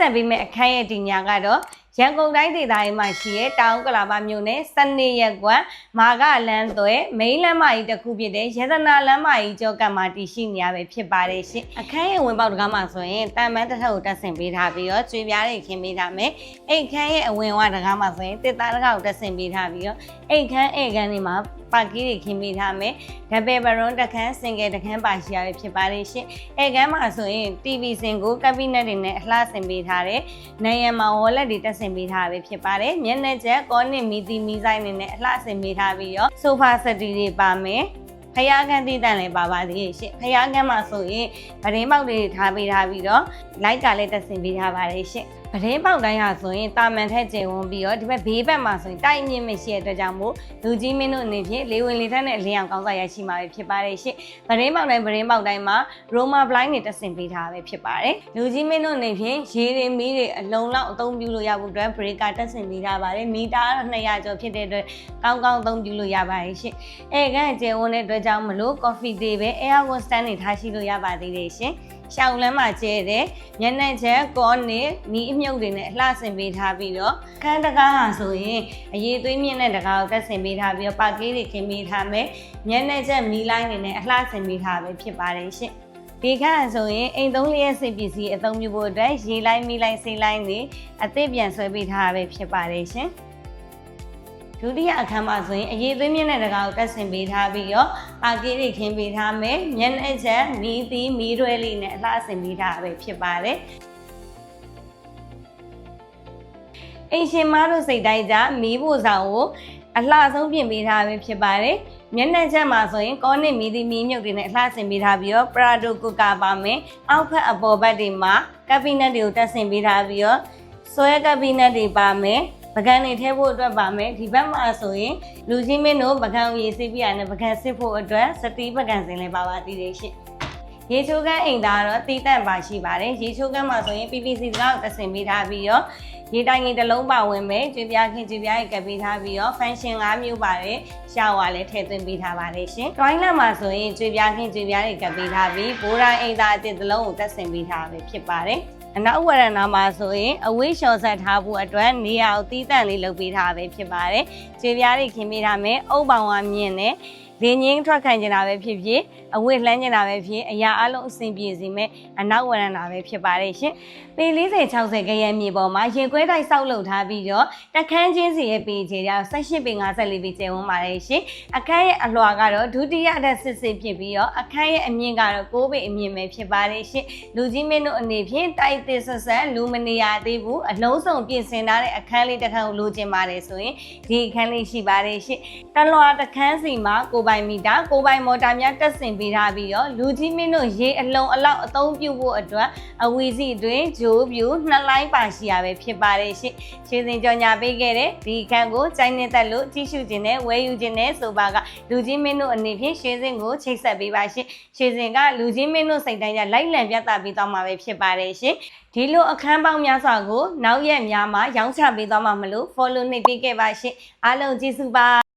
ဆက်ပေးမယ့်အခန်းရဲ့ဒီညကတော့ရန်ကုန်တိုင်းဒေသကြီးမှာရှိတဲ့တောင်ကလာပါမြို့နယ်စနေရက်ကွမ်မာကလန်းသွဲမိန်းလမ်းမကြီးတစ်ခုဖြစ်တဲ့ရတနာလမ်းမကြီးကျောကမှာတည်ရှိနေရပဲဖြစ်ပါတယ်ရှင်အခန်းရဲ့ဝင်ပေါက်တကားမှာဆိုရင်တာမန်တစ်ထပ်ကိုတက်ဆင်ပေးထားပြီးတော့ကျွေးပြားတွေခင်းပေးထားမယ်အိတ်ခန်းရဲ့အဝင်ဝတကားမှာဆိုရင်တစ်သားတကားကိုတက်ဆင်ပေးထားပြီးတော့အိတ်ခန်းအိတ်ခန်းတွေမှာ ပါကီးတွေခင်းပေးထားမယ်ဒဘယ်ဘရွန်တစ်ခန်းစင်ကယ်တစ်ခန်းပါရှိရပဲဖြစ်ပါတယ်ရှင်အိတ်ခန်းမှာဆိုရင် TV စင်ကိုကပ်ဘိနက်တွေနဲ့အလှဆင်ပေးထားတယ်နိုင်ရန်မှာဝေါ်လက်တွေတက်ဆင်ပေးထားပဲဖြစ်ပါတယ်မျက်နှာချက်ကောနစ်မီတီမီဆိုင်တွေနဲ့အလှဆင်ပေးထားပြီးတော့ဆိုဖာစတီတွေပါမယ်ဖယားကန်တည်တန်လည်းပါပါသေးရဲ့ရှင်ဖယားကန်မှာဆိုရင်ဗရင်ပေါက်တွေထားပေးထားပြီးတော့လိုက်ကလည်းတက်ဆင်ပေးထားပါတယ်ရှင်ဗရင်ပေါက်တိုင်းဟာဆိုရင်တာမန်ထက်ကျင်ဝန်းပြီးတော့ဒီဘက်ဘေးဘက်မှာဆိုရင်တိုက်မြင့်မရှိတဲ့အတွက်ကြောင့်မို့လူကြီးမင်းတို့အနေဖြင့်လေဝင်လေထက်နဲ့အလင်းအောင်ကောင်းစားရရှိမှာပဲဖြစ်ပါတယ်ရှင်ဗရင်ပေါက်တိုင်းဗရင်ပေါက်တိုင်းမှာရိုမာဘလိုင်းတွေတက်ဆင်ပေးထားပဲဖြစ်ပါတယ်လူကြီးမင်းတို့အနေဖြင့်ရေတွေမီးတွေအလုံးလောက်အသုံးပြုလို့ရဖို့အတွက်ဘရေကာတက်ဆင်ပေးထားပါတယ်မီတာ200ကျော်ဖြစ်တဲ့အတွက်ကောင်းကောင်းအသုံးပြုလို့ရပါတယ်ရှင်အဲကကျင်ဝန်းတဲ့အတွက်ကြောင့်မလို့ coffee တွေပဲ air wash stand တွေထားရှိလို့ရပါသေးတယ်ရှင် ရှောင်းလမ်းမှာကျဲတယ်ညနေချက်ကောနေမီးအမြုပ်တွေနဲ့အလှဆင်ပေးထားပြီးတော့ခန်းတကားဟာဆိုရင်အရေးသွေးမြင့်တဲ့တကားကိုတက်ဆင်ပေးထားပြီးတော့ပါကလေးတွေခင်းပေးထားမယ်ညနေချက်မီးလိုင်းတွေနဲ့အလှဆင်ပေးထားပဲဖြစ်ပါတယ်ရှင်ဒီခါဆိုရင်အိမ်သုံးလျက်စိတ်ပစ္စည်းအသုံးပြုဖို့အတွက်ရေလိုင်းမီးလိုင်းစိတ်လိုင်းတွေအသစ်ပြန်ဆွဲပေးထားပဲဖြစ်ပါတယ်ရှင် ဒုတိယအခန်းမှာဆိုရင်အရေးသွေးမြင့်တဲ့တကားကိုတက်ဆင်ပေးထားပြီးတော့ပါကီတွေခင်းပေးထားမယ်မျက်နှာချက်မီးသီးမီးရွဲလေးနဲ့အလှဆင်ပေးထားပဲဖြစ်ပါတယ်အိမ်ရှင်မတို့စိတ်တိုင်းကြမီးဖို့ဆောင်ကိုအလှဆုံးပြင်ပေးထားပဲဖြစ်ပါတယ်မျက်နှာချက်မှာဆိုရင်ကောနစ်မီးသီးမီးမြုပ်တွေနဲ့အလှဆင်ပေးထားပြီးတော့ပရာဒိုကူကာပါမယ်အောက်ဖက်အပေါ်ဘက်တွေမှာကပ်ဘိနက်တွေကိုတက်ဆင်ပေးထားပြီးတော့ဆွဲကပ်ဘိနက်တွေပါမယ် ပကံတွေထဲဖို့အတွက်ပါမယ်ဒီဘက်မှာဆိုရင်လူကြီးမင်းတို့ပကံကိုရေးစိပြရနဲ့ပကံစစ်ဖို့အတွက်စတီးပကံစင်လည်းပါပါသေးတယ်ရှင့်ရေချိုးကန်းအိမ်သားတော့တီးတန့်ပါရှိပါတယ်ရေချိုးကန်းမှာဆိုရင် PPC စကားကိုတဆင်ပေးထားပြီးတော့ရေတိုင်ကြီးတစ်လုံးပါဝင်မယ်ကျွေးပြားခင်းကျွေးပြားရေကပ်ပေးထားပြီးတော့ function ၅မျိုးပါတယ်ရှာဝါလည်းထည့်သွင်းပေးထားပါတယ်ရှင်။ drawing လက်မှာဆိုရင်ကျွေးပြားခင်းကျွေးပြားရေကပ်ပေးထားပြီးဘိုးတိုင်းအိမ်သားအတစ်တစ်လုံးကိုတက်ဆင်ပေးထားပဲဖြစ်ပါတယ်။ အနောက်ဝရဏမှာဆိုရင်အဝိရှော်ဆက်ထားဖို့အတွက်နေရာကိုတီးတန့်လေးလုပ်ပေးထားပဲဖြစ်ပါတယ်။ကျွေးပြားတွေခင်းပေးထားမယ်။အုပ်ပေါင်ကမြင့်နဲ့ လင်းငင်းထွက်ခံကျင်တာပဲဖြစ်ဖြစ်အဝိလှမ်းကျင်တာပဲဖြစ်အရာအလုံးအဆင်ပြေစေမဲ့အနောက်ဝရဏပဲဖြစ်ပါတယ်ရှင်။ပေ40 60ခရဲမြေပေါ်မှာရင်ခွဲတိုက်ဆောက်လုပ်ထားပြီးတော့တက်ခန်းချင်းစီရဲ့ပေခြေရ18ပေ54ပေကျယ်ဝန်းပါတယ်ရှင်။အခန်းရဲ့အလွှာကတော့ဒုတိယအထက်စစ်စစ်ဖြစ်ပြီးတော့အခန်းရဲ့အမြင့်ကတော့6ပေအမြင့်ပဲဖြစ်ပါတယ်ရှင်။လူကြီးမင်းတို့အနေဖြင့်တိုက်သစ်ဆက်ဆက်လူမနေရသေးဘူးအလုံးစုံပြင်ဆင်ထားတဲ့အခန်းလေးတစ်ခန်းကိုလိုချင်ပါတယ်ဆိုရင်ဒီအခန်းလေးရှိပါတယ်ရှင်။တလွှာတစ်ခန်းစီမှာကိုပိုင်မီတာကိုပိုင်မော်တာများတက်ဆင်ပေးထားပြီးတော့လူကြီးမင်းတို့ရေအလုံးအလောက်အသုံးပြုဖို့အတွက်အဝီစီအတွင်းဂျိုးပြူနှစ်လိုင်းပါရှိရပဲဖြစ်ပါတယ်ရှင်။ခြေစဉ်ကြော်ညာပေးခဲ့တဲ့ဒီအခန်းကိုကြိုင်းနေသက်လို့ကြည့်ရှုခြင်းနဲ့ဝယ်ယူခြင်းနဲ့ဆိုပါကလူကြီးမင်းတို့အနေဖြင့်ရွှေစင်ကိုချိတ်ဆက်ပေးပါရှင်။ရွှေစင်ကလူကြီးမင်းတို့စိတ်တိုင်းကြလိုက်လံပြသပေးသွားမှာပဲဖြစ်ပါတယ်ရှင်။ဒီလိုအခန်းပေါင်းများစွာကိုနောက်ရက်များမှာရောင်းချပေးသွားမှာမလို့ follow နှိပ်ပေးခဲ့ပါရှင်အားလုံးကျေးဇူးပါ